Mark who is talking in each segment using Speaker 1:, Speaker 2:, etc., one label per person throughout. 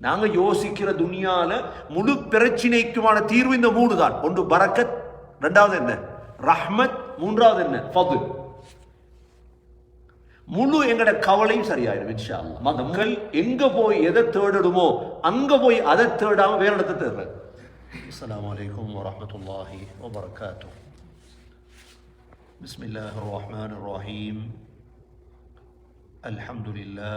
Speaker 1: நாங்க யோசிக்கிற துனியால முழு பிரச்சினைக்குமான தீர்வு இந்த மூணு தான் ஒன்று பரக்கத் ரெண்டாவது என்ன ரஹ்மத் மூன்றாவது என்ன ஃபதுல் முழு எங்கட கவலையும் சரியாயிடும் இன்ஷா அல்லாஹ் மக்கள் எங்க போய் எதை தேடணுமோ அங்க போய் அதை தேடாம வேற இடத்தை தேடுறது அஸ்ஸலாமு அலைக்கும் வரஹ்மத்துல்லாஹி வபரகாத்துஹு بسم الله الرحمن الرحيم الحمد لله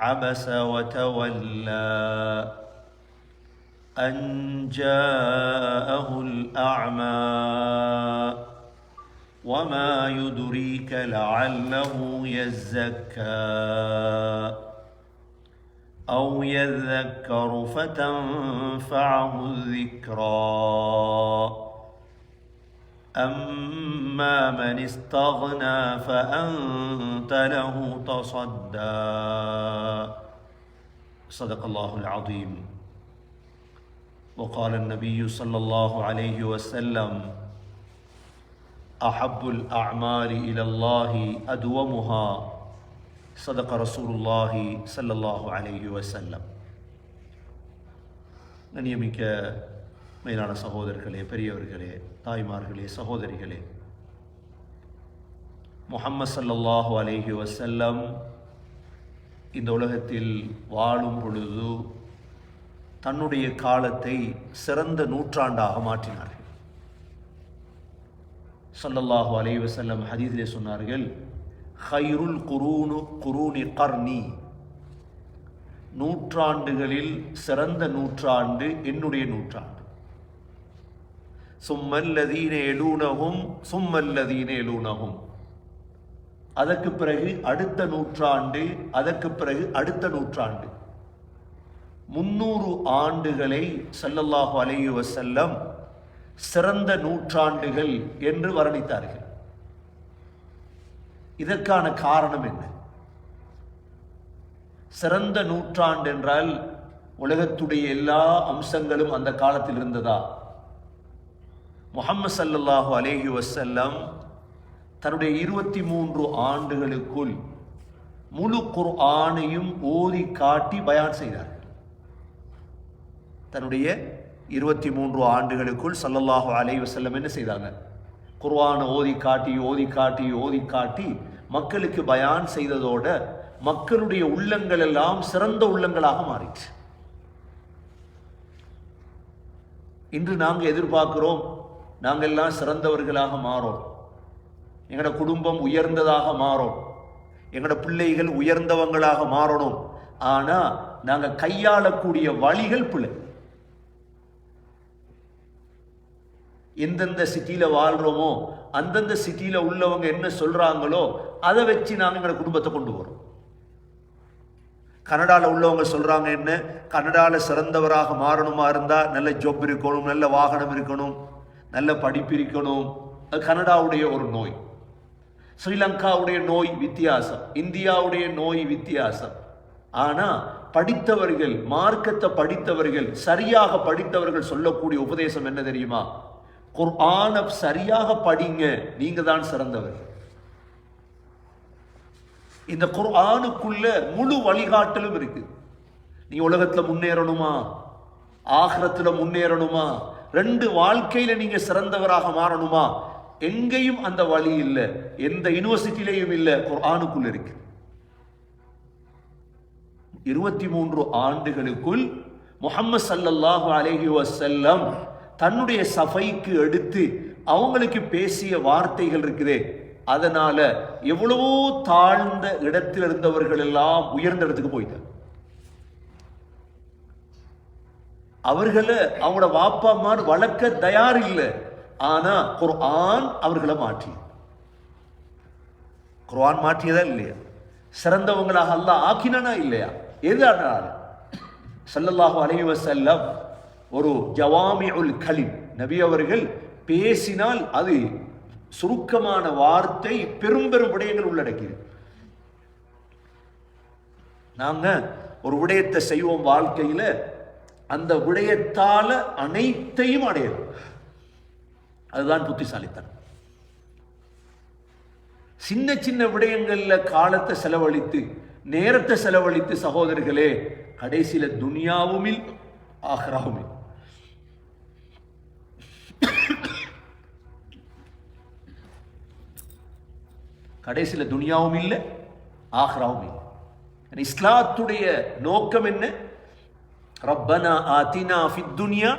Speaker 1: عبس وتولى أن جاءه الأعمى وما يدريك لعله يزكى أو يذكر فتنفعه الذكرى أما من استغنى فأنت له تصدى. صدق الله العظيم. وقال النبي صلى الله عليه وسلم أحب الأعمال إلى الله أدومها. صدق رسول الله صلى الله عليه وسلم. ننيمك மேலான சகோதரர்களே பெரியவர்களே தாய்மார்களே சகோதரிகளே. முஹம்மது சல்லாஹூ அலைஹி வசல்லம் இந்த உலகத்தில் வாழும் பொழுது தன்னுடைய காலத்தை சிறந்த நூற்றாண்டாக மாற்றினார்கள். சல்லல்லாஹு அலைவ செல்லம் ஹதீஸிலே சொன்னார்கள் ஹைருல் குரூனு குரூனி கர்னி. நூற்றாண்டுகளில் சிறந்த நூற்றாண்டு என்னுடைய நூற்றாண்டு. சும்மல்லதீன எழுனகும் சும்மல்லதீன எழுனகும் அதற்கு பிறகு அடுத்த நூற்றாண்டு அதற்கு பிறகு அடுத்த நூற்றாண்டு. முன்னூறு ஆண்டுகளை ஸல்லல்லாஹு அலையு வசல்லம் சிறந்த நூற்றாண்டுகள் என்று வர்ணித்தார்கள். இதற்கான காரணம் என்ன? சிறந்த நூற்றாண்டு என்றால் உலகத்துடைய எல்லா அம்சங்களும் அந்த காலத்தில் இருந்ததா? முகமது ஸல்லல்லாஹு அலேஹி வசல்லம் தன்னுடைய இருபத்தி மூன்று ஆண்டுகளுக்குள் முழு குர்ஆனையும் ஓதி காட்டி பயான் செய்தார். தன்னுடைய இருபத்தி மூன்று ஆண்டுகளுக்குள் சல்லல்லாஹு அலை வசல்லம் என்ன செய்தாங்க? குர்ஆனை ஓதி காட்டி ஓதி காட்டி ஓதி காட்டி மக்களுக்கு பயான் செய்ததோட மக்களுடைய உள்ளங்கள் எல்லாம் சிறந்த உள்ளங்களாக மாறிச்சு இன்று நாங்கள் எதிர்பார்க்கிறோம் நாங்கள் எல்லாம் சிறந்தவர்களாக மாறோம். எங்களோட குடும்பம் உயர்ந்ததாக மாறும். எங்களோட பிள்ளைகள் உயர்ந்தவங்களாக மாறணும். ஆனால் நாங்கள் கையாளக்கூடிய வழிகள் பிள்ளை எந்தெந்த சிட்டியில் வாழ்கிறோமோ அந்தந்த சிட்டியில் உள்ளவங்க என்ன சொல்கிறாங்களோ அதை வச்சு நாங்கள் எங்களோட குடும்பத்தை கொண்டு வரோம். கனடாவில் உள்ளவங்க சொல்கிறாங்க என்ன? கனடாவில் சிறந்தவராக மாறணுமா இருந்தால் நல்ல ஜொப் இருக்கணும் நல்ல வாகனம் இருக்கணும். நல்ல படிப்பிருக்கணும். அது கனடாவுடைய ஒரு நோய். ஸ்ரீலங்காவுடைய நோய் வித்தியாசம். இந்தியாவுடைய நோய் வித்தியாசம். ஆனால் படித்தவர்கள் மார்க்கத்தை படித்தவர்கள் சரியாக படித்தவர்கள் சொல்லக்கூடிய உபதேசம் என்ன தெரியுமா? குர்ஆன சரியாக படிங்க நீங்க தான் சிறந்தவர்கள் இந்த குர்ஆனுக்குள்ள முழு வழிகாட்டலும் இருக்கு. நீ உலகத்துல முன்னேறணுமா? ஆகிரத்துல முன்னேறணுமா? ரெண்டு வாழ்க்கையில் நீங்கள் சிறந்தவராக மாறணுமா? எங்கேயும் அந்த வழி இல்லை. எந்த யூனிவர்சிட்டியிலையும் இல்லை. குரானுக்குள் இருக்கு. இருபத்தி மூன்று ஆண்டுகளுக்குள் முஹம்மது ஸல்லல்லாஹு அலஹி வசல்லம் தன்னுடைய சபைக்கு எடுத்து அவங்களுக்கு பேசிய வார்த்தைகள் இருக்குதே. அதனால எவ்வளவோ தாழ்ந்த இடத்தில் இருந்தவர்கள் எல்லாம் உயர்ந்த இடத்துக்கு போயிட்டாங்க. அவர்களை அவங்களோட வாப்பா அம்மான்னு வளர்க்க தயார் இல்லை. ஆனா குர்ஆன் அவர்களை மாற்றி குர்ஆன் மாற்றியதா இல்லையா? சிறந்தவங்களாக அல்லாஹ் ஆக்கினானா இல்லையா? எது ஆனால் சல்லல்லாஹு அலைவ செல்லம் ஒரு ஜவாமி உல் கலிம். நபி அவர்கள் பேசினால் அது சுருக்கமான வார்த்தை பெரும் பெரும் விடயங்கள் உள்ளடக்கியது. நாங்க ஒரு விடயத்தை செய்வோம் வாழ்க்கையில அந்த விடயத்தால் அனைத்தையும் அடையலாம் அதுதான் புத்திசாலித்தனம். சின்ன சின்ன விடயங்களில் காலத்தை செலவழித்து நேரத்தை செலவழித்து சகோதரர்களே கடைசியில் துனியாவுமில் ஆஹ்ராவும் கடைசியில் துனியாவும் இல்லை ஆஹ்ராவும் இல்லை. இஸ்லாத்துடைய நோக்கம் என்ன? ரப்பனா ஆத்தினா ஃபித் துனியா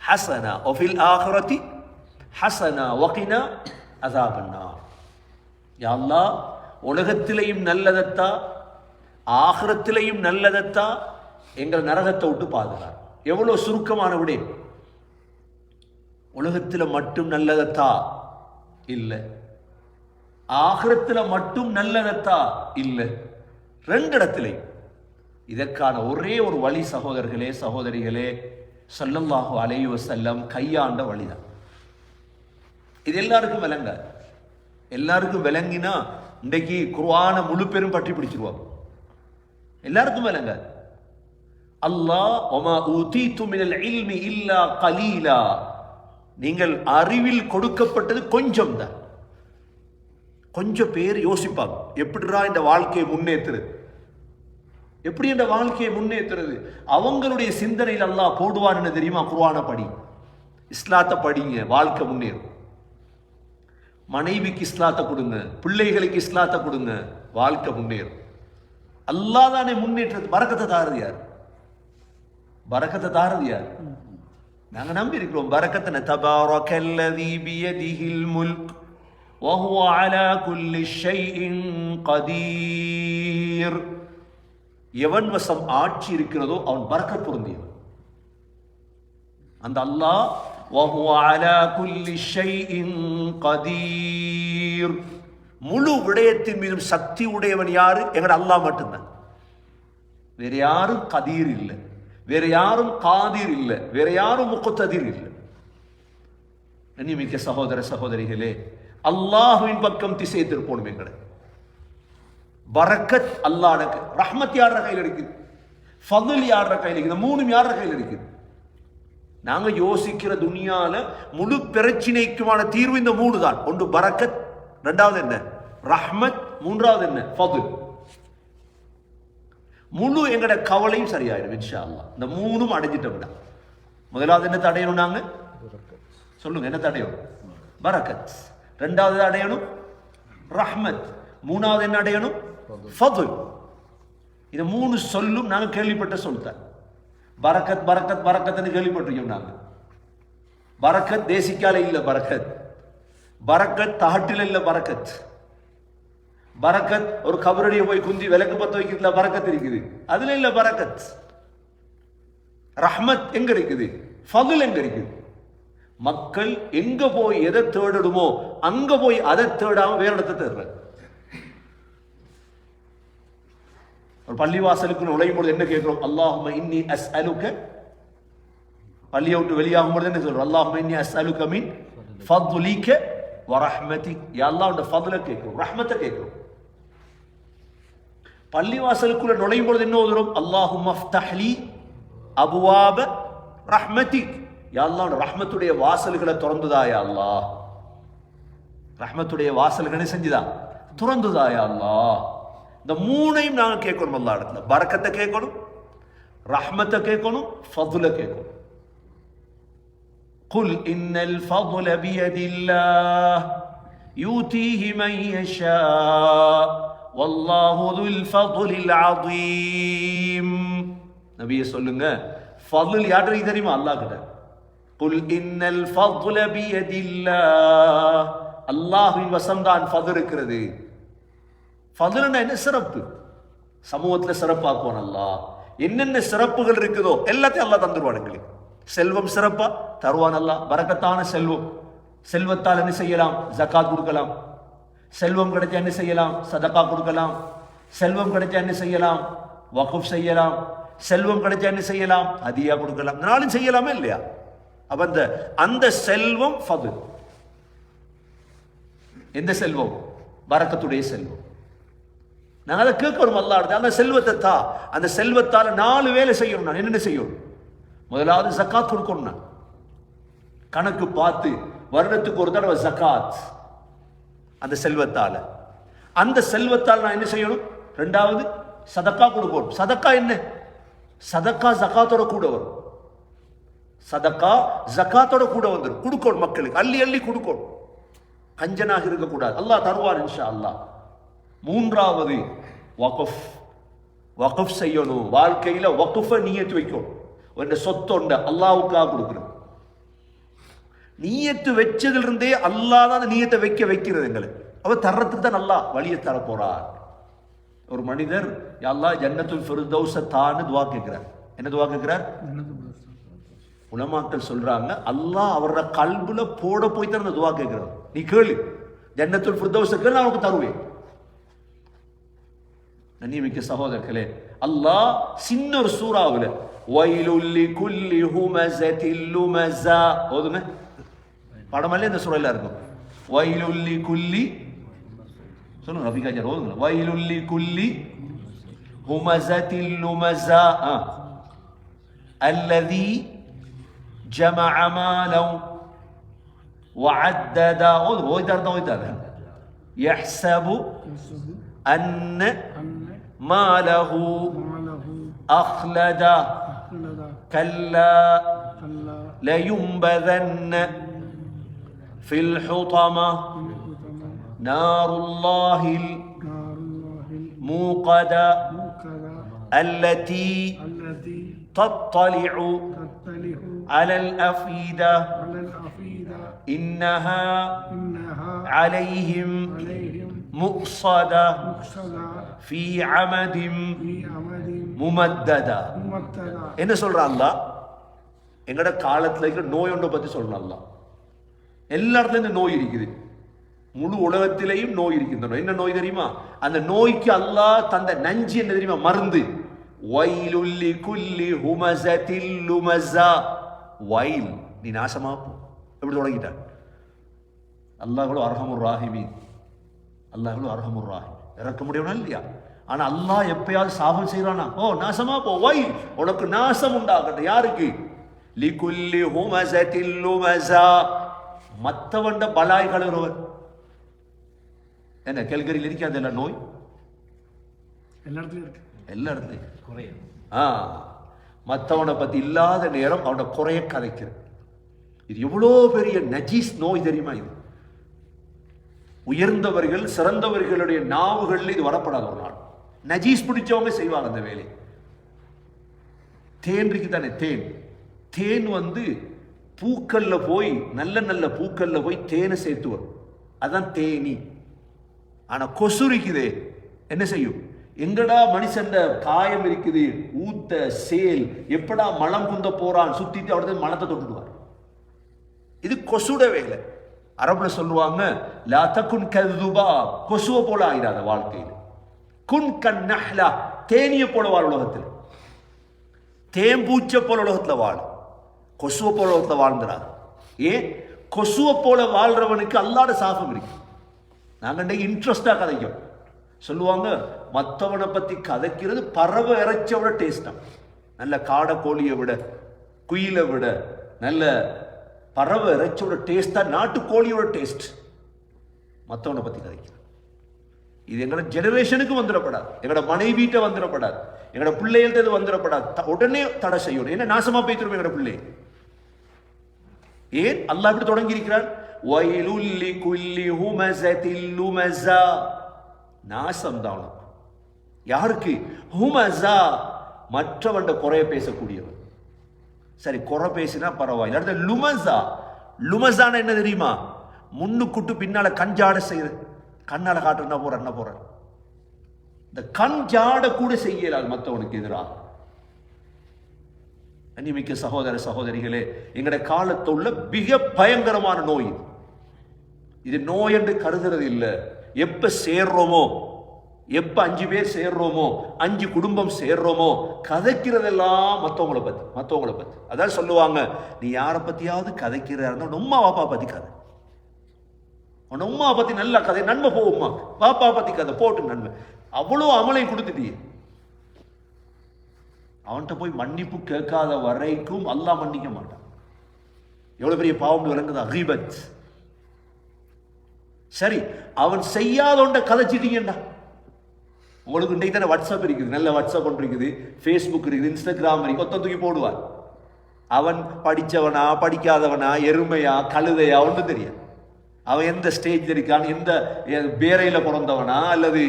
Speaker 1: ஹசனா ஒஃபில் ஆஹ்ரதி ஹசனா ஒகினா அசாபன்னா யா அல்லாஹ் உலகத்திலையும் நல்லதத்தா ஆகிரத்திலையும் நல்லதத்தா எங்கள் நரகத்தை விட்டு பாதுகார் எவ்வளோ சுருக்கமான விடயம் உலகத்தில் மட்டும் நல்லதத்தா இல்லை ஆகிரத்தில் மட்டும் நல்லதத்தா இல்லை ரெண்டு இடத்துலையும் இதற்கான ஒரே ஒரு வழி சகோதரர்களே சகோதரிகளே ஸல்லல்லாஹு அலைஹி செல்லம் கையாண்ட வழிதான். இது எல்லாருக்கும் விளங்க. எல்லாருக்கும் விளங்கினா இன்றைக்கு குர்ஆனை முழு பெரும் பற்றி பிடிச்சிருவாங்க. எல்லாருக்கும் விளங்க. அல்லாஹ் ஒமா ஊதீத்து மினல் இல்மி இல்லா கலீலா. நீங்கள் அறிவில் கொடுக்கப்பட்டது கொஞ்சம் தான் கொஞ்சம் பேர் யோசிப்பாங்க. எப்படிடா இந்த வாழ்க்கையை முன்னேற்றுறது எப்படி இந்த வாழ்க்கையை முன்னேற்றுறது அவங்களுடைய சிந்தனையில் அல்லாஹ் போடுவான்னு தெரியுமா குர்ஆனை படி இஸ்லாத்தை படிங்க வாழ்க்கை முன்னேறும் மனைவிக்கு இஸ்லாத்தை கொடுங்க பிள்ளைகளுக்கு இஸ்லாத்தை கொடுங்க வாழ்க்கை முன்னேறும் அல்லாஹ் தானே முன்னேற்றது பறக்கத்தை தாரது யார் பறக்கத்தை தாரது யார் நாங்க நம்பி இருக்கிறோம் பறக்கத்தை தபாரக்கல்லதி பியதிஹில் முல்க் وهو على كل شيء قدير எவன் வசம் ஆட்சி இருக்கிறதோ அவன் பறக்க பொருந்தியவன். அந்த அல்லாஹ் முழு விடயத்தின் மீதும் சக்தி உடையவன் யாரு? எங்கட அல்லாஹ் மட்டும்தான். வேற யாரும் கதீர் இல்லை. வேற யாரும் காதீர் இல்லை. வேற யாரும் முக்குத்ததீர் இல்லை. கண்ணியமிக்க சகோதர சகோதரிகளே அல்லாஹுவின் பக்கம் திசை திருப்போணும் எங்களை பரக்கத் அல்லாஹ்க்கு ரஹ்மத் யார கையில் இருக்குது? ஃபதுல் யார கையில் இருக்குது? மூணும் யார கையில் இருக்குது? நாங்க யோசிக்கிற துனியால முழு பிரச்சினைக்குமான தீர்வு இந்த மூணு தான் ஒன்று பரக்கத் ரெண்டாவது என்ன? ரஹ்மத் மூன்றாவது என்ன? ஃபதுல். முழு எங்கட கவலையும் சரியாயிடும் இன்ஷா அல்லாஹ் இந்த மூணும் அடைஞ்சிட்டோம்டா முதலாவது என்ன அடையணும் நாங்க? சொல்லுங்க என்ன தடையணும்? பரக்கத் ரெண்டாவது அடையணும்? ரஹ்மத். மூணாவது என்ன அடையணும்? ஃபதுல் இது மூணு சொல்லும் நாங்கள் கேள்விப்பட்ட சொல்லிட்டேன். பரக்கத் பரக்கத் பரக்கத்னு கேள்விப்பட்டிருக்கோம் நாங்கள் பரக்கத் தேசிக்கால இல்லை பரக்கத். பரக்கத் தாட்டில் இல்லை பரக்கத். பரக்கத் ஒரு கபரடியை போய் குந்தி விளக்கு பற்ற வைக்கிறதுல பரக்கத் இருக்குது. அதுல இல்லை பரக்கத். ரஹ்மத் எங்க இருக்குது? ஃபதுல் எங்க இருக்குது? மக்கள் எங்க போய் எதை தேடணுமோ அங்க போய் அதை தேடாம வேற இடத்தை தேடுறாங்க. ஒரு பள்ளிவாசலுக்கு நுழையும் பொழுது என்ன கேட்கிறோம்? அல்லாஹும இன்னி அஸ் அலுக்க பள்ளியை விட்டு வெளியாகும் பொழுது என்ன சொல்றோம்? அல்லாஹும இன்னி அஸ் அலுக்க மீன் ஃபதுலிக்க வரஹ்மதி. அல்லாஹோட ஃபதுல கேட்கிறோம் ரஹ்மத்தை கேட்கிறோம். பள்ளிவாசலுக்குள்ள நுழையும் பொழுது என்ன ஓதுறோம் அல்லாஹும் அஃப்தஹ்லி அபுவாப ரஹ்மதிக் யா ரஹ்மத்துடைய வாசல்களை திறந்துதா யா அல்லாஹ்? ரஹ்மத்துடைய வாசல்களை செஞ்சுதா? திறந்துதா யா அல்லாஹ்? இந்த மூணையும் நாங்கள் கேட்கணும் எல்லா இடத்துல. பறக்கத்தை கேட்கணும் ரஹ்மத்தை கேட்கணும் ஃபதுல கேட்கணும். குல் இன்னல் الفضل بيد الله يؤتيه من يشاء والله ذو الفضل சொல்லுங்க ஃபதுல் யாருக்கு தெரியுமா? அல்லாஹ் கிட்ட குல் இன்னல் ஃபதுல பியதில்லா அல்லாஹ்வின் வசம்தான் ஃபது இருக்கிறது. ஃபதுல்னா என்ன சிறப்பு? சமூகத்தில் சிறப்பாக்குவான் அல்லா என்னென்ன சிறப்புகள் இருக்குதோ எல்லாத்தையும் அல்லா தந்துடுவான் எங்களுக்கு. செல்வம் சிறப்பா தருவான் அல்லா வரக்கத்தான செல்வம். செல்வத்தால் என்ன செய்யலாம்? ஜக்காத் கொடுக்கலாம். செல்வம் கிடைச்சா என்ன செய்யலாம்? சதக்கா கொடுக்கலாம். செல்வம் கிடைச்சா என்ன செய்யலாம்? வகுப் செய்யலாம். செல்வம் கிடைச்சா என்ன செய்யலாம்? அதிகா கொடுக்கலாம். நாளும் செய்யலாமே இல்லையா? அப்ப அந்த அந்த செல்வம் ஃபது. எந்த செல்வம்? வரக்கத்துடைய செல்வம். நாங்கள் அதை கேட்கணும் அல்லாடுது அந்த செல்வத்தை தா. அந்த செல்வத்தால் நாலு வேலை செய்யணும் நான். என்னென்ன செய்யணும்? முதலாவது ஜக்காத் கொடுக்கணும் நான். கணக்கு பார்த்து வருடத்துக்கு ஒரு தடவை ஜக்காத் அந்த செல்வத்தால். அந்த செல்வத்தால் நான் என்ன செய்யணும்? ரெண்டாவது சதக்கா கொடுக்கணும். சதக்கா என்ன? சதக்கா ஜக்காத்தோட கூட வரும். சதக்கா ஜக்காத்தோட கூட வந்துடும் கொடுக்கணும் மக்களுக்கு. அள்ளி அள்ளி கொடுக்கணும். கஞ்சனாக இருக்கக்கூடாது. அல்லாஹ் தருவார் இன்ஷா அல்லாஹ். மூன்றாவது வகுஃப். வகுஃப் செய்யணும். வாழ்க்கையில் வகுஃபை நீயத்து வைக்கணும் ஒரு சொத்தொண்ட அல்லாவுக்காக கொடுக்கணும். நீயத்து வச்சதிலிருந்தே அல்லாஹ் தான் அந்த நீயத்தை வைக்க வைக்கிறது எங்களுக்கு அவர் தர்றதுக்கு தான் நல்லா வழியை தர போறார். ஒரு மனிதர் எல்லா ஜன்னத்துல் ஃபிர்தௌஸ தான்னு துவா கேட்கிறார். என்ன துவா கேட்கிறார்? உலமாக்கள் சொல்றாங்க அல்லாஹ் அவரோட கல்புல போட போய் தான் அந்த துவா கேட்கிறார் நீ கேளு. ஜன்னத்துல் ஃபிர்தௌஸ கேள் நான் உனக்கு தருவேன். நன்னிமிக்க சகோதரர்களே அல்லாஹ் சின்ன ஒரு சூறாவுல வயலுல்லி குல்லி ஹுமஸத்தில் லுமஸா ஓதுங்க படமல்ல இந்த சூழல்ல இருக்கும் வயலுல்லி குல்லி சொல்லுங்க ரஃபிகா ஜார் ஓதுங்க வயலுல்லி குல்லி ஹுமஸத்தில் லுமஸா ஆ الذي جمع مالا وعدد اوه ويدار ويدار يحسب أن ماله أخلد. كلا لينبذن في الحطمة. نار الله الموقدة التي تطلع على الأفئدة. إنها عليهم مؤصدة. ஃபி அமதிம் முமத்ததா என்ன சொல்கிறான் அல்லாஹ்? எங்களோட காலத்துல இருக்கிற நோய் ஒன்றை பத்தி சொல்கிறான் அல்லாஹ். எல்லா இடத்துலையும் இந்த நோய் இருக்குது. முழு உலகத்திலேயும் நோய் இருக்கின்றன என்ன நோய் தெரியுமா? அந்த நோய்க்கு அல்லாஹ் தந்த நஞ்சு என்ன தெரியுமா? மருந்து. வயலுல்லி குல்லி ஹுமசத்தில் லுமசா வயல். நீ நாசமா போ. எப்படி தொடங்கிட்டான் அல்லாஹுலோ அர்ஹமுர் ராஹிமீன். அல்லாஹுலோ அர்ஹமுர் ராஹிம் இறக்க முடியும்னா இல்லையா? ஆனா அல்லாஹ் எப்பயாவது சாபம் செய்யறானா ஓ நாசமா போ வைல் உனக்கு நாசம் உண்டாகட்டும். யாருக்கு? லிகுல்லி ஹுமஸத்தில் லுமஸா. மத்தவண்ட பலாய்கள் ஒருவர். என்ன கேள்கரியில் இருக்காது இல்ல நோய்?
Speaker 2: எல்லா இடத்துலயும் இருக்கு.
Speaker 1: எல்லா இடத்துலையும் ஆ மற்றவனை பத்தி இல்லாத நேரம் அவனை குறைய கதைக்கிறது. இது எவ்வளோ பெரிய நஜீஸ் நோய் தெரியுமா இது? உயர்ந்தவர்கள் சிறந்தவர்களுடைய நாவுகளில் இது வரப்படாத ஒரு நாள். நஜீஸ் பிடிச்சவங்க செய்வாங்க அந்த வேலையை தேன் இருக்கு தானே தேன். தேன் வந்து பூக்கள்ல போய் நல்ல நல்ல பூக்கள்ல போய் தேனை சேர்த்து வரும். அதான் தேனி. ஆனா கொசு இருக்குதே. என்ன செய்யும்? எங்கடா மனுஷன் காயம் இருக்குது ஊத்த சேல் எப்படா மலம் குந்த போறான் சுத்திட்டு அவர்தான் மலத்தை தொட்டுடுவார். இது கொசுட வேலை. அரபுல சொல்லுவாங்க லா தகுன் கதுபா கொசுவை போல ஆயிடாத வாழ்க்கையில். குன் கண் நஹ்லா தேனிய போல வாழ் உலகத்தில். தேம்பூச்சை போல உலகத்துல வாழும் கொசுவை போல உலகத்துல வாழ்ந்துடாது ஏன்? கொசுவை போல வாழ்றவனுக்கு அல்லாட சாபம் இருக்கு. நாங்கள் இன்ட்ரெஸ்டாக கதைக்கும் சொல்லுவாங்க மற்றவனை பற்றி கதைக்கிறது பறவை இறைச்சோட டேஸ்டம் நல்ல காடை கோழியை விட குயிலை விட நல்ல பறவை இறைச்சியோட டேஸ்ட் தான் நாட்டுக்கோழியோட டேஸ்ட் மற்றவனை பற்றி கதைக்கிறது இது எங்களோட ஜெனரேஷனுக்கு வந்துடப்படாது. எங்களோட மனைவிட்ட வந்துடப்படாது. எங்களோட பிள்ளைகள்கிட்ட இது வந்துடப்படாது. உடனே தடை செய்யணும். என்ன நாசமாக போய்த்திரும் எங்களோட பிள்ளை? ஏன்? அல்லாஹ் இப்படி தொடங்கி இருக்கிறார் வயலுல்லி குல்லி ஹுமசத்தில் லுமசா நாசம் தான் யாருக்கு? ஹுமசா மற்றவண்ட குறைய பேசக்கூடியவன். சரி குறை பேசினா பரவாயில்லை. அடுத்த லுமஸா. லுமஸான என்ன தெரியுமா? முன்னுக்குட்டு பின்னால் கஞ்சாட செய்யுது கண்ணால் காட்டு என்ன போற என்ன போற? இந்த கண் ஜாட கூட செய்யலாது மற்றவனுக்கு எதிராக அன்னிமிக்க சகோதர சகோதரிகளே எங்கட காலத்துல உள்ள மிக பயங்கரமான நோய் இது. நோய் என்று கருதுறது இல்லை. எப்போ சேர்றோமோ எப்ப அஞ்சு பேர் சேர்றோமோ அஞ்சு குடும்பம் சேர்றோமோ கதைக்கிறதெல்லாம் மற்றவங்களை பத்தி மற்றவங்களை பத்தி. அதான் சொல்லுவாங்க நீ யாரை பத்தியாவது கதைக்கிறா இருந்தால் உன் உம்மா வாப்பா பத்தி கதை. உன் உம்மா பத்தி நல்ல கதை நன்மை போ பாப்பா பத்தி கதை போட்டு நன்மை அவ்வளோ அமலையும் கொடுத்துட்டியே அவன்கிட்ட போய் மன்னிப்பு கேட்காத வரைக்கும் அல்லா மன்னிக்க மாட்டான். எவ்வளவு பெரிய பாவம் விளங்குது? அகிபத் சரி அவன் செய்யாத ஒன்றை உங்களுக்கு இன்றைக்கு தானே வாட்ஸ்அப் இருக்குது நல்ல வாட்ஸ்அப் ஒன்று இருக்குது ஃபேஸ்புக் இருக்குது இன்ஸ்டாகிராம் இருக்குது ஒத்த தூக்கி போடுவான் அவன் படித்தவனா படிக்காதவனா எருமையா கழுதையா ஒன்றும் தெரியாது. அவன் எந்த ஸ்டேஜ் இருக்கான் எந்த பேரையில் பிறந்தவனா அல்லது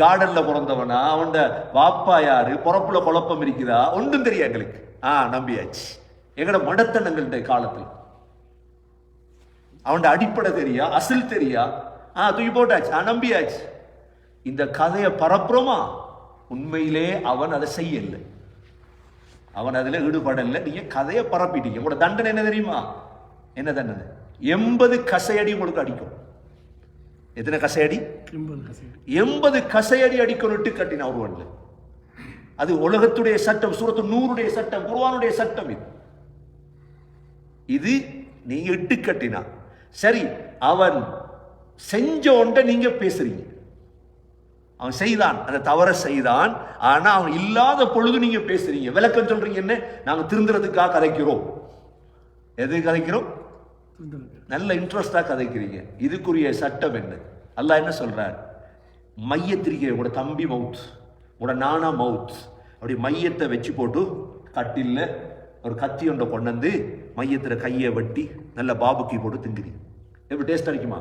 Speaker 1: கார்டனில் பிறந்தவனா அவன் வாப்பா யாரு பிறப்பில் குழப்பம் இருக்குதா ஒன்றும் தெரியும் எங்களுக்கு. ஆ நம்பியாச்சு. எங்கட மடத்தனங்கள்ட காலத்தில். அவன் அடிப்படை தெரியா அசில் தெரியா? ஆ தூக்கி போட்டாச்சு. ஆ நம்பியாச்சு. இந்த கதையை பரப்புறோமா? உண்மையிலே அவன் அதை செய்யல. அவன் அதுல ஈடுபடல. நீங்க கதையை பரப்பிட்டீங்க. உங்களோட தண்டனை என்ன தெரியுமா? என்ன தண்டனை? எண்பது கசையடி உங்களுக்கு அடிக்கும். எத்தனை கசையடி?
Speaker 2: எண்பது
Speaker 1: கசையடி. அடிக்கணுட்டு கட்டின ஒருவன்ல அது உலகத்துடைய சட்டம் சூரத்து நூறுடைய சட்டம் குர்ஆனுடைய சட்டம் இது. இது நீங்க இட்டு கட்டினா. சரி அவன் செஞ்ச ஒன்றை நீங்க பேசுறீங்க. அவன் செய்தான். அந்த தவற செய்தான். ஆனால் அவன் இல்லாத பொழுது நீங்கள் பேசுறீங்க. விளக்கம் சொல்றீங்க என்ன? நாங்கள் திருந்துறதுக்காக கதைக்கிறோம். எது கதைக்கிறோம்? நல்ல இன்ட்ரெஸ்டாக கதைக்கிறீங்க. இதுக்குரிய சட்டம் என்ன? அல்லாஹ் என்ன சொல்கிறார் மையத்திரிக்கிற உங்களோட தம்பி மவுத் உங்களோட நானா மவுத் அப்படி மையத்தை வச்சு போட்டு கட்டில்ல ஒரு கத்தி ஒன்றை கொண்டு வந்து மையத்தில் கையை வெட்டி நல்ல பாபுக்கி போட்டு திங்குறீங்க எப்படி டேஸ்ட் அடிக்குமா?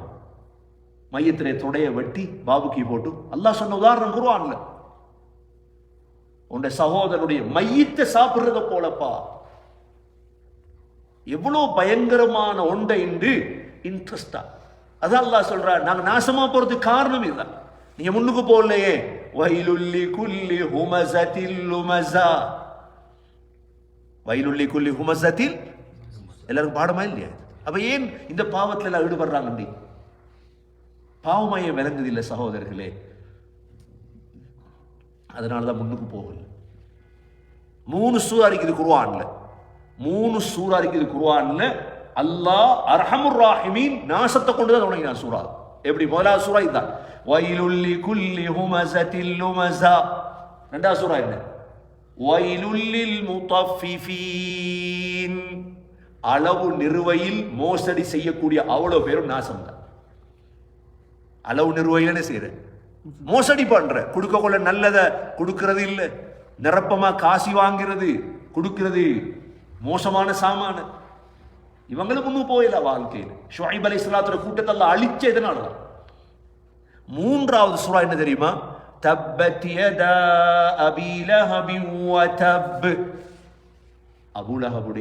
Speaker 1: மையத்திலே தொடைய வெட்டி பாபுக்கி போட்டு அல்லாஹ் சொன்ன உதாரணம் குருவான்ல உன்னுடைய சகோதரனுடைய மையத்தை சாப்பிடுறத போலப்பா. எவ்வளவு பயங்கரமான ஒண்டை என்று இன்ட்ரெஸ்டா அதான் அல்லா சொல்றா நாங்க நாசமா போறதுக்கு காரணம் இதுதான் நீங்க முன்னுக்கு போகலையே. வயலுள்ளி குல்லி ஹுமசத்தில் லுமசா வயலுள்ளி குல்லி ஹுமசத்தில் எல்லாருக்கும் பாடமா இல்லையா? அப்ப ஏன் இந்த பாவத்துல எல்லாம் ஈடுபடுறாங்க பாவமாய விளங்குதில்லை சகோதரர்களே. அதனால தான் முன்னுக்கு போகல. மூணு சூறா இருக்குது குருவான்ல மூணு சூறா இருக்குது குருவான்ல அல்லாஹ் அர்ஹமுர் ராஹிமீன் நாசத்தை கொண்டு தான் தொடங்கினான் சூறா. எப்படி? முதலாவது சூறா இதுதான் வயலுல்லி குல்லி ஹுமசத்தில் லுமசா ரெண்டாவது சூறா என்ன? வயலுல்லில் முத்தஃபிஃபீன். அளவு நிறுவையில் மோசடி செய்யக்கூடிய அவ்வளோ பேரும் நாசம் தான் அளவு நிர்வாகிகள் என்ன செய்யற மோசடி பண்ற. கொடுக்க கொள்ள நல்லத கொடுக்கறது இல்லை. நிரப்பமா காசி வாங்கிறது கொடுக்கிறது மோசமான சாமான. இவங்களும் முன்னு போயில வாழ்க்கையில். ஷுஐப் அலி இஸ்லாத்துற கூட்டத்தில் அழிச்ச இதனால தான். மூன்றாவது சூறா என்ன தெரியுமா? தப்பத்திய யதா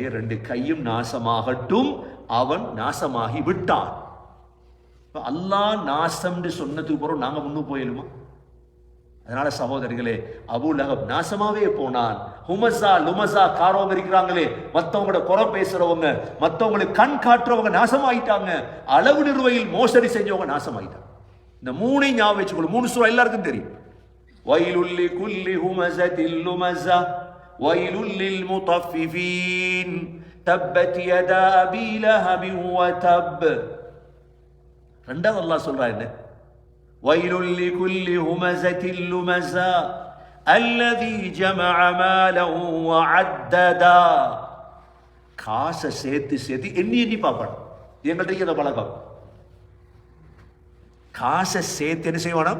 Speaker 1: ரெண்டு கையும் நாசமாகட்டும். அவன் நாசமாகி விட்டான். இப்போ அல்லா நாசம்னு சொன்னதுக்கு பிறகு நாங்கள் முன்னும் போயிடுமா அதனால சகோதரிகளே அபு லஹப் நாசமாவே போனான். ஹுமசா லுமசா காரவங்க இருக்கிறாங்களே மத்தவங்களோட குறை பேசுறவங்க மற்றவங்களுக்கு கண் காட்டுறவங்க நாசமாயிட்டாங்க. அளவு நிறுவையில் மோசடி செஞ்சவங்க நாசமாயிட்டாங்க. இந்த மூணையும் ஞாபகம் வச்சுக்கணும் மூணு சூறா எல்லாருக்கும் தெரியும். வயலுள்ளி குல்லி ஹுமச தில்லுமசா வயலுள்ளில் முத்தஃபிஃபீன். தப்பத் யதா அபீ லஹபின் வ தப். ரெண்டாவது அல்லாஹ் சொல்றா என்ன வயலுல் லிகுல்லி ஹுமஸத்தில் லுமஸா الذي جمع مالا وعددا காசை சேர்த்து சேர்த்து எண்ணி எண்ணி பார்ப்பான் இது எங்கள்கிட்ட இருக்கிற பழக்கம் காசை சேர்த்து என்ன செய்வானா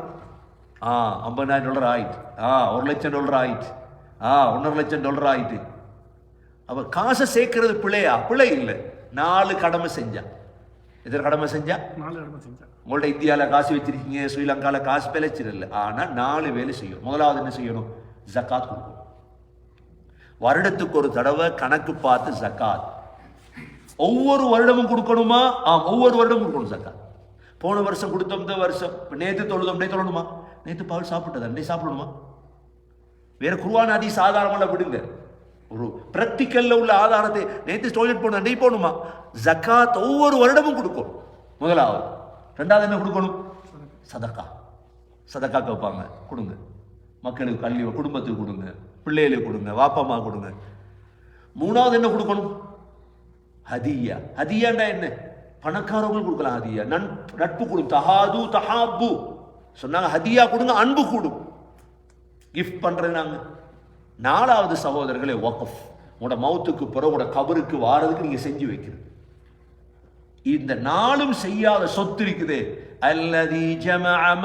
Speaker 1: ஆ ஐம்பதாயிரம் டாலர் ஆயிட்டு ஆ ஒரு லட்சம் டாலர் ஆயிட்டு ஆ ஒன்றரை லட்சம் டாலர் ஆயிட்டு அப்ப காசை சேர்க்கிறது பிழையா பிழை இல்லை நாலு கடமை செஞ்சான் எத்தனை கடமை செஞ்சா?
Speaker 2: நாலு இடமா செஞ்சேன்
Speaker 1: உங்கள்ட்ட இந்தியாவில் காசு வச்சிருக்கீங்க ஸ்ரீலங்காவில் காசு பிழைச்சிடல. ஆனால் நாலு வேலை செய்யும். முதலாவது என்ன செய்யணும்? ஜக்காத் கொடுக்கணும். வருடத்துக்கு ஒரு தடவை கணக்கு பார்த்து ஜக்காத். ஒவ்வொரு வருடமும் கொடுக்கணுமா? ஆம் ஒவ்வொரு வருடமும் கொடுக்கணும் ஜக்காத். போன வருஷம் கொடுத்தோம் இந்த வருஷம். நேத்து தொழுதோம் நேத்து தொழணுமா? நேத்து பால் சாப்பிட்டதா? அன்னை சாப்பிடணுமா? வேற குருவான அதி சாதாரணமாக விடுங்க. ஒரு ப்ராக்டிக்கலில் உள்ள ஆதாரத்தை நேற்று டோய்லெட் போன அன்னை போகணுமா ஜக்காத் ஒவ்வொரு வருடமும் கொடுக்கணும். முதலாவது. ரெண்டாவது என்ன கொடுக்கணும்? சதக்கா. சதக்கா கேட்பாங்க கொடுங்க. மக்களுக்கு கல்வி குடும்பத்துக்கு கொடுங்க. பிள்ளைகளுக்கு கொடுங்க. வாப்பம்மா கொடுங்க. மூணாவது என்ன கொடுக்கணும்? ஹதியா. ஹதியாண்டா என்ன? பணக்காரவங்களுக்கு கொடுக்கலாம் ஹதியா. நன் நட்பு கொடு. தஹாது தஹாபு. சொன்னாங்க ஹதியா கொடுங்க அன்பு கூடும் கிஃப்ட் பண்ணுறது நாங்கள் நாலாவது சகோதரர்களே ஒக்கஃப் உங்களோட மௌத்துக்கு பிறகு உங்களோட கபருக்கு வாரதுக்கு நீங்க செஞ்சு வைக்கிறது. இந்த நாளும் செய்யாத சொத்து இருக்குது. அல்லதி ஜமஅ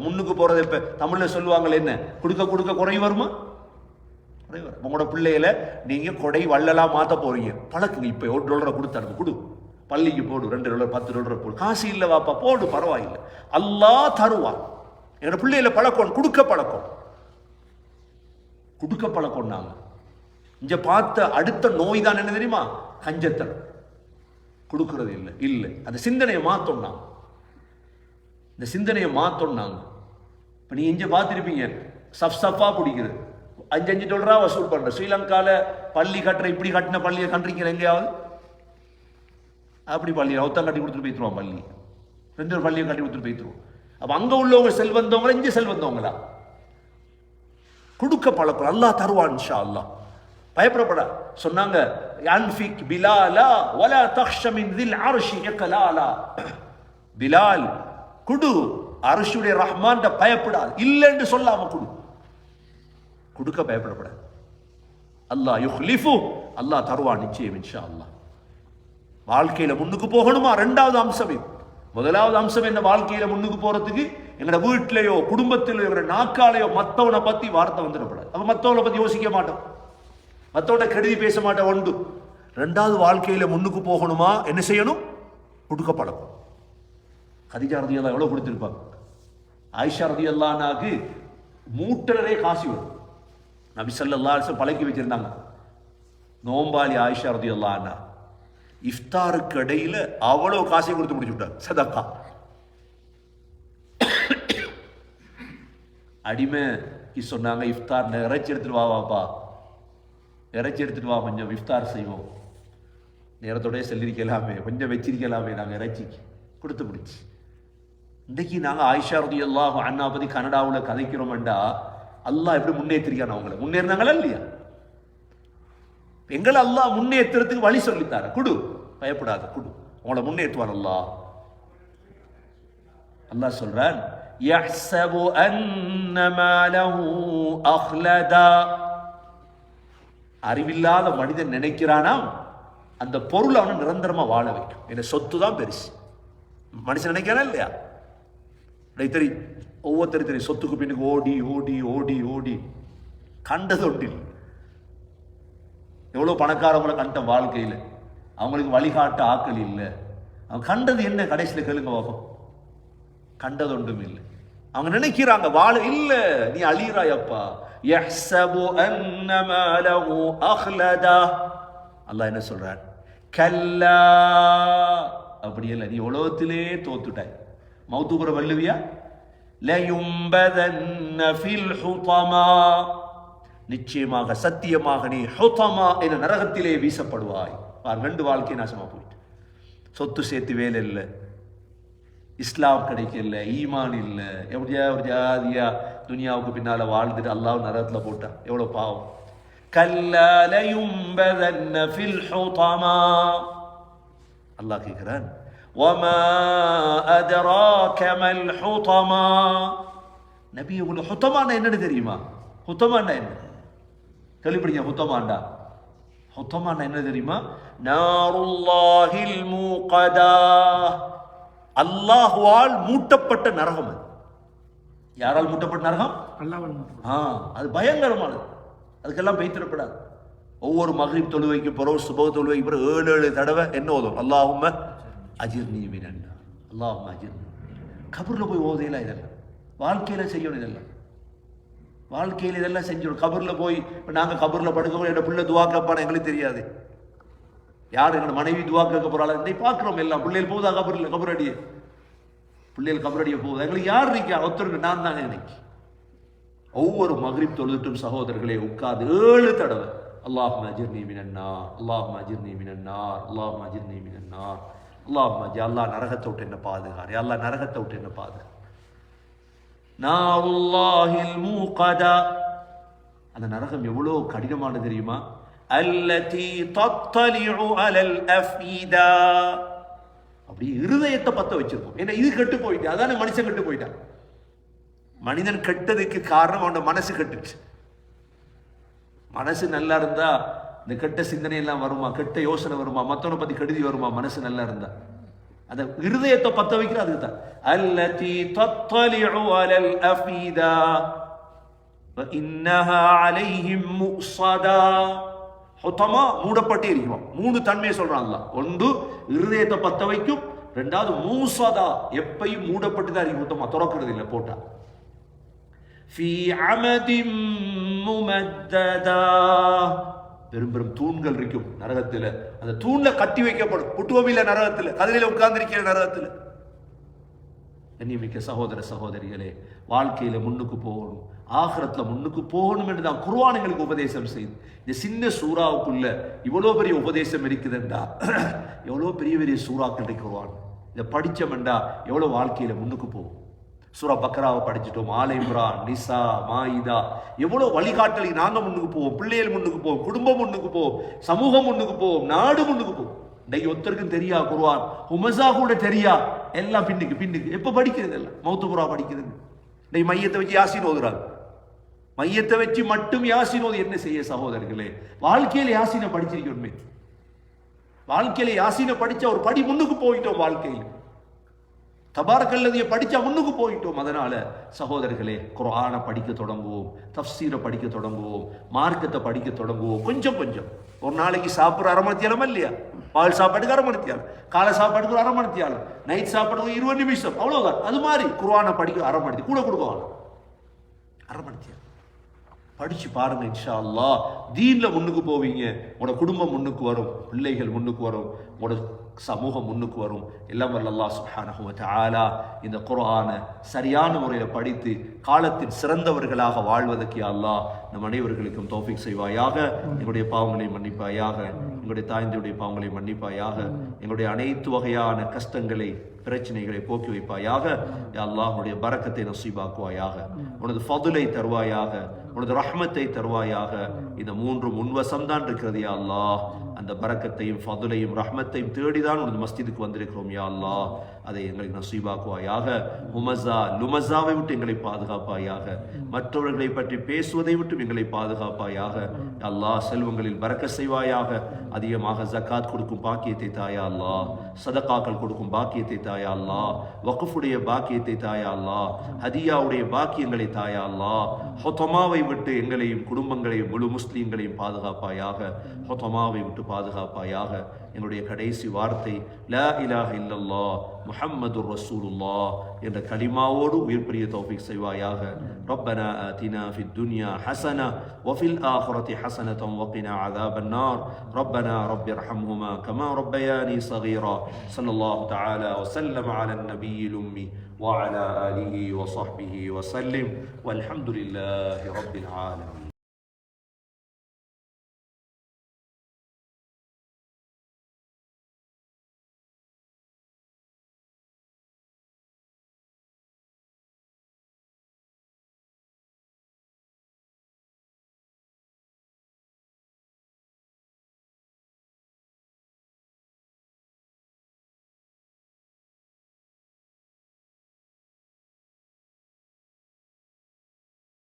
Speaker 1: முன்னுக்கு போறது இப்ப தமிழ்ல சொல்லுவாங்களே என்ன? கொடுக்க கொடுக்க குறை வருமா? குறை வரும் உங்களோட பிள்ளையில நீங்க கொடை வள்ளலா மாத்த போறீங்க. பழக்குங்க இப்ப ஒரு டாலரை கொடுத்து அனுப்பு. கொடு. பள்ளிக்கு போடு. ரெண்டு டாலர் பத்து டாலர் போடு. காசு இல்லை வாப்பா. போடு பரவாயில்லை. அல்லா தருவான். என்னோட பிள்ளையில பழக்கம் கொடுக்க பழக்கம். கொடுக்க பழக்கம் நாங்க. இங்க பார்த்த அடுத்த நோய் தான் என்ன தெரியுமா? கஞ்சத்தனம். கொடுக்கறது இல்லை இல்லை. அந்த சிந்தனையை மாத்தோம் நாங்க. இந்த சிந்தனையை மாத்தோம் நாங்க. இப்ப நீ இங்க பார்த்திருப்பீங்க சப் சப்பா பிடிக்கிறது அஞ்சு அஞ்சு டாலரா வசூல் பண்ற. ஸ்ரீலங்கால பள்ளி கட்டுற இப்படி கட்டின பள்ளியை கண்டிருக்கிற எங்கேயாவது? அப்படி பள்ளி ஒத்தம் கட்டி கொடுத்துட்டு போய்த்துருவான் பள்ளி. ரெண்டு ஒரு பள்ளியை கட்டி கொடுத்துட்டு போய்த்துருவோம் அப்ப அங்க உள்ளவங்க செல்வந்தவங்களா இங்க செல்வந்தவங்களா? கொடுக்க பழக்கம் அல்லாஹ் தருவான் ஷா அல்லாஹ் பயப்படப்பட. சொன்னாங்க அன்ஃபிக் பிலாலா வலா தக்ஷமின் தில் அர்ஷி இக்லாலா பிலால் குடு. அரிஷுடைய ரஹ்மான் பயப்படாது. இல்லைன்னு சொல்லாம குடு. கொடுக்க பயப்படப்பட. அல்லாஹ் யுஹ்லிஃபு. அல்லாஹ் தருவான் நிச்சயம் இன்ஷா அல்லாஹ் வாழ்க்கையில முன்னுக்கு போகணுமா? ரெண்டாவது அம்சம். இது முதலாவது அம்சம் என்ன? வாழ்க்கையில முன்னுக்கு போறதுக்கு எங்களோட வீட்டிலேயோ குடும்பத்திலோ எங்களோட நாக்காலையோ மற்றவனை பத்தி வார்த்தை வந்துடக்கூடாது. அப்ப மற்றவனை பத்தி யோசிக்க மாட்டோம். மற்றவனை கெடுதி பேச மாட்டோம் ஒன்று. ரெண்டாவது வாழ்க்கையில முன்னுக்கு போகணுமா? என்ன செய்யணும்? கொடுக்க பழக்கம் கதிஜா ரதி எல்லாம் எவ்வளவு கொடுத்துருப்பாங்க. ஆயிஷா ரதி அல்லானாக்கு மூட்டரே காசி வரும் நபி ஸல்லல்லாஹு பழக்கி வச்சிருந்தாங்க. நோம்பாளி ஆயிஷா ரதி அல்லானா இஃப்தாருக்கு இடையில அவ்வளோ காசையும் கொடுத்து முடிச்சு விட்டார். சதக்கா. அடிமைக்கு சொன்னாங்க இஃப்தார் இறைச்சி எடுத்துட்டு வா வாப்பா. இறைச்சி எடுத்துட்டு வா கொஞ்சம் இஃப்தார் செய்வோம். நேரத்தோடய செல்லிருக்கலாமே கொஞ்சம் வச்சிருக்கலாமே நாங்கள் இறைச்சிக்கு. கொடுத்து முடிச்சு. இன்றைக்கி நாங்கள் ஆயிஷா ரதி எல்லாம் அண்ணா பற்றி கனடாவில் கதைக்கிறோம்டா அல்லாஹ் எப்படி முன்னேற்றிருக்கான் அவங்கள? முன்னேறினாங்களா இல்லையா? எங்களை அல்லாஹ் முன்னேற்றத்துக்கு வழி சொல்லித்தார குடு பயப்படாத குடு உங்களை முன்னேற்றுவான் அல்லாஹ் அல்லாஹ் சொல்றான் يحسب أن ماله أخلدا அறிவில்லாத மனிதன் நினைக்கிறானாம் அந்த பொருள் அவனை நிரந்தரமா வாழ வைக்கும் என்ன சொத்து தான் பெருசு மனுஷன் நினைக்கிறானா இல்லையா டேய் தெரி ஒவ்வொருத்தரும் தெரியும் சொத்துக்கு பின்னுக்கு ஓடி ஓடி ஓடி ஓடி கண்டது ஒன்றில் எவ்வளோ பணக்காரவங்களை கண்ட வாழ்க்கையில். அவங்களுக்கு வழிகாட்ட ஆக்கள் இல்லை. அவங்க கண்டது என்ன? கடைசியில் கேளுங்க பார்ப்போம் கண்டது ஒன்றும் இல்லை. அவங்க நினைக்கிறாங்க வாழ இல்லை நீ அழிறாயப்பா யஹ்சபு அன்ன அஹ்லதா. அல்லாஹ் என்ன சொல்றான்? கல்லா. அப்படி இல்லை நீ உலகத்திலே தோத்துட்டாய். மௌத்துபுர வல்லுவியா லயும்பதன்ன ஃபில் ஹுதமா. நிச்சயமாக சத்தியமாக நீ ஹுதமா என்ற நரகத்திலே வீசப்படுவாய் பார் ரெண்டு வாழ்க்கை நாசமா போயிட்டு சொத்து சேர்த்து வேலை இல்லை இஸ்லாம் கிடைக்கல ஈமான் இல்லை எப்படியா ஒரு ஜாதியா துனியாவுக்கு பின்னால வாழ்ந்துட்டு அல்லாஹ் நரகத்துல போட்டான் எவ்வளவு பாவம் கல்லாலயும்பதன்ன ஃபில் ஹுதமா அல்லாஹ் கேட்கிறான் وما أدراك ما الحطما நபி உங்களுக்கு ஹுத்தமான என்னன்னு தெரியுமா ஹுத்தமாண்டா என்ன கேள்விப்படிங்க ஹுத்தமாண்டா ஹுத்தமாண்டா என்ன தெரியுமா? நாருல்லாஹில் மூகதா. அல்லாஹ்வால் மூட்டப்பட்ட நரகம் அது. யாரால் மூட்டப்பட்ட நரகம்?
Speaker 2: அல்லாவல்
Speaker 1: ஆ அது பயங்கரமானது. அதுக்கெல்லாம் பெய்த்திடப்படாது ஒவ்வொரு மகரிப் தொழுவைக்கு பிறகு சுபக தொழுவைக்கு பிறகு ஏழு ஏழு தடவை என்ன ஓதும்? அல்லாஹும்ம அஜிர் நீ மினன்னா அல்லாஹும்ம அஜிர் கபூரில் போய் ஓதையில இதெல்லாம். வாழ்க்கையில செய்யணும் இதெல்லாம். வாழ்க்கையில் இதெல்லாம் செஞ்சிடும் கபூரில் போய் இப்போ நாங்கள் கபூரில் படுக்க என்னோட பிள்ளை துவா கேட்பான? எங்களுக்கு தெரியாது. யார்? எங்களை மனைவி துவா கேட்க போகிறாள் இன்னைக்கு பார்க்குறோம் எல்லாம். பிள்ளைகள் போகுதா கபூரில்? கபூரடியே. பிள்ளைகள் கபரடியை போகுதா? எங்களுக்கு யார் இருக்கா? ஒருத்தருக்கு நான் தாங்க இன்னைக்கு. ஒவ்வொரு மகரிப் தொழுதுட்டும் சகோதரர்களே உட்கார்ந்து ஏழு தடவை. அல்லாஹ் மஜிர் மினன்னார். அல்லாஹ் மஜிர் மினன்னார். அல்லாஹ் மஜிர் மினன்னார். அல்லாஹ் அல்லாஹ் நரகத்தை விட்டு என்ன பாதுகார் அல்லாஹ் நரகத்தை விட்டு என்ன பாதுகார் நாருல்லாஹில் மூகதா. அந்த நரகம் எவ்வளோ கடினமானது தெரியுமா? அல்லதி தத்தலிஉ அலல் அஃபீதா. அப்படி இருதயத்தை பத்த வச்சிருக்கோம். ஏன்னா இது கெட்டு போயிட்டு அதானே மனுஷன் கெட்டு போயிட்டான். மனிதன் கெட்டதுக்கு காரணம் அவனோட மனசு கெட்டுச்சு. மனசு நல்லா இருந்தா இந்த கெட்ட சிந்தனை எல்லாம் வருமா? கெட்ட யோசனை வருமா? மற்றவனை பத்தி கெடுதி வருமா? மனசு நல்லா இருந்தா. அந்த இருதயத்தை பத்த வைக்கிற அதுக்கு தான் அல்லதி தத்தலிஉ அலல் அஃபீதா இன்னஹா அலைஹிம் முஸதா சுத்தமா மூடப்பட்டே இருக்குமா மூணு தன்மையை சொல்றான் ஒன்று இருதயத்தை பத்த வைக்கும். ரெண்டாவது மூசதா எப்பையும் மூடப்பட்டு தான் இருக்கும் சுத்தமா திறக்கிறது இல்லை போட்டா. ஃபி அமதிம் முமத்ததா. பெரும் பெரும் தூண்கள் இருக்கும் நரகத்தில். அந்த தூண்ல கட்டி வைக்கப்படும். புட்டுவமில்ல நரகத்தில். கதிரையில உட்கார்ந்திருக்கிற நரகத்தில். கண்ணியமிக்க சகோதர சகோதரிகளே வாழ்க்கையில் முன்னுக்கு போகணும். ஆகரத்தில் முன்னுக்கு போகணும் என்று தான் குர்ஆன் உபதேசம் செய்து. இந்த சின்ன சூறாவுக்குள்ள இவ்வளோ பெரிய உபதேசம் இருக்குதுண்டா. எவ்வளோ பெரிய பெரிய சூறாக்கள் இருக்கு குர்ஆன். இதை படிச்சோம்டா எவ்வளோ வாழ்க்கையில முன்னுக்கு போகும். சூரா பக்ராவை படிச்சிட்டோம் ஆலைம்ரா நிசா மாயிதா. எவ்வளோ வழிகாட்டலை நாங்க முன்னுக்கு போவோம் பிள்ளைகள் முன்னுக்கு போவோம் குடும்பம் முன்னுக்கு போவோம் சமூகம் முன்னுக்கு போவோம் நாடு முன்னுக்கு போவோம். இன்னைக்கு ஒருத்தருக்கும் தெரியா குருவான் உமசா கூட தெரியா? எல்லாம் பின்னுக்கு பின்னுக்கு. எப்போ படிக்கிறது எல்லாம்? மௌத்துபுரா படிக்கிறது. இன்னைக்கு மையத்தை வச்சு யாசின் ஓதுறாங்க? மையத்தை வச்சு மட்டும் யாசின் ஓது என்ன செய்ய சகோதரர்களே? வாழ்க்கையில் யாசினை படிச்சிருக்கணுமே வாழ்க்கையில யாசினை படிச்சா ஒரு படி முன்னுக்கு போயிட்டோம் வாழ்க்கையில். தபாரக்கல்லதிய படிச்சா முன்னுக்கு போயிட்டோம். அதனால சகோதரர்களே குரானை படிக்க தொடங்குவோம். தப்சீரை படிக்க தொடங்குவோம். மார்க்கத்தை படிக்க தொடங்குவோம். கொஞ்சம் கொஞ்சம். ஒரு நாளைக்கு சாப்பிட்ற அரை மணித்தியாலமா இல்லையா? பால் சாப்பாட்டுக்கு அரை மணித்தியாலம் காலை சாப்பாட்டுக்கு ஒரு அரை மணித்தியாலம் நைட் சாப்பாட்டுக்கு இருபது நிமிஷம். அவ்வளோதான் அது மாதிரி குரானை படிக்க அரை கூட கொடுக்குவாங்க. அரை மணித்தியாலம் படிச்சு பாருங்க இன்ஷா அல்லாஹ் தீனில் முன்னுக்கு போவீங்க. உங்களோட குடும்பம் முன்னுக்கு வரும். பிள்ளைகள் முன்னுக்கு வரும். உங்களோட சமூகம் முன்னுக்கு வரும். எல்லாம் வல்லல்லா அல்லாஹ் சுப்ஹானஹு இந்த குரானை சரியான முறையில் படித்து காலத்தின் சிறந்தவர்களாக வாழ்வதற்கு யா அல்லாஹ் நம் அனைவர்களுக்கும் தோஃபிக் செய்வாயாக. எங்களுடைய பாவங்களை மன்னிப்பாயாக. எங்களுடைய தாய்ந்தருடைய பாவங்களை மன்னிப்பாயாக. எங்களுடைய அனைத்து வகையான கஷ்டங்களை பிரச்சனைகளை போக்கி வைப்பாயாக. யா அல்லாஹ் உன்னுடைய பறக்கத்தை நசீபாக்குவாயாக. உனது ஃபதுலை தருவாயாக. உனது ரஹ்மத்தை தருவாயாக. இந்த மூன்று முன்வசம் தான் இருக்கிறது யா அல்லாஹ். அந்த பரக்கத்தையும் ஃபதுலையும் ரஹ்மத்தையும் தேடிதான் உனது மஸ்திதுக்கு வந்திருக்கிறோம் யா அல்லாஹ். அதை எங்களுக்கு நசீபாக்குவாயாக. உமசா லுமசாவை விட்டு எங்களை பாதுகாப்பாயாக. மற்றவர்களை பற்றி பேசுவதை விட்டு எங்களை பாதுகாப்பாயாக. அல்லா அல்லாஹ் செல்வங்களில் பறக்க செய்வாயாக. அதிகமாக ஜக்காத் கொடுக்கும் பாக்கியத்தை தாயா அல்லா சதக்காக்கள் கொடுக்கும் பாக்கியத்தை தாயா அல்லா வக்குஃபுடைய பாக்கியத்தை தாயா அல்லா ஹதியாவுடைய பாக்கியங்களை தாயா அல்லா ஹொத்தமாவை விட்டு எங்களையும் குடும்பங்களையும் முழு முஸ்லீம்களையும் பாதுகாப்பாயாக. ஹொத்தமாவை விட்டு பாதுகாப்பாயாக. எங்களுடைய கடைசி வார்த்தை லா இலாஹ இல்லல்லாஹ் முஹம்மது ரசூலுல்லாஹ் என்ற கலிமாவோடு உயிர் பிரிய தௌஃபீக் செய்வாயாக ربنا آتنا في الدنيا حسنة وفي الآخرة حسنة وقنا عذاب النار ربنا رب ارحمهما كما ربياني صغيرا صلى الله تعالى وسلم على النبي الأمي وعلى آله وصحبه وسلم والحمد لله رب العالمين